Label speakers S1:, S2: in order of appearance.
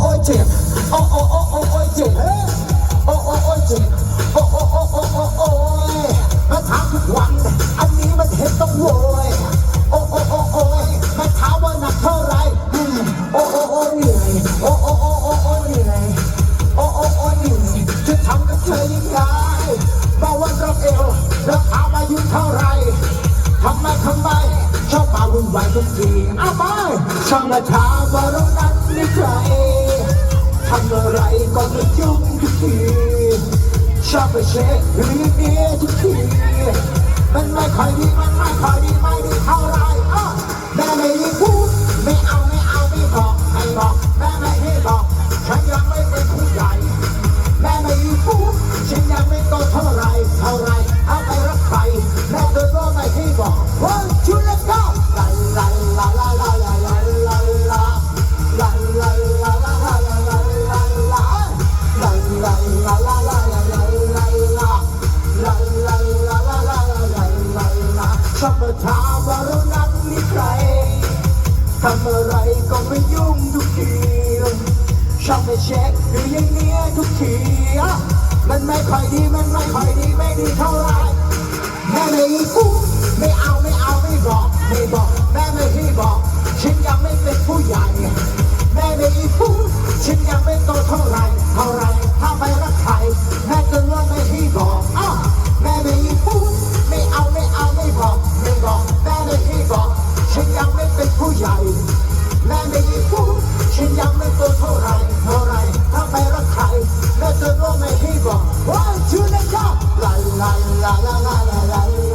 S1: โอ้เจ็บโอ้โอ้โอ้โอ้โอ้เจ็บโอ้โอ้โอ้เจ็บโอ้โอ้โอ้โอ้โอ้โอ้ยมาถามทุกวัน อันนี้มันเห็นต้องโวยโอ้โอ้โอ้โอ้ยมาถามว่าหนักเท่าไรโอ้โอ้โอ้เหนื่อยโอ้โอ้โอ้โอ้โอ้เหนื่อยโอ้โอ้โอ้เหนื่อยจะทำกับเธอยังไงบอกว่าเราเอวราคามาอยู่เท่าไรทำไมทำไมชอบมาวุ่นวายทุกทีอ้าวไปช่างมาถามว่าเรานั้น ไม่ใครทำอะไรก็ไม่ยุ่งทุกทีชอบไปเช็คเรือเนี้ยทุกที ชอบมาถามว่าเรานั้นมีใครทำอะไรก็ไม่ยุ่งทุกทีชอบไปเช็คหรืออย่างเนี้ยทุกทีอะมันไม่ค่อยดีมันไม่ค่อยดีไม่ดีเท่าไรแม่ไม่กูไม่เอา rico. One, two, let's la la la la la la.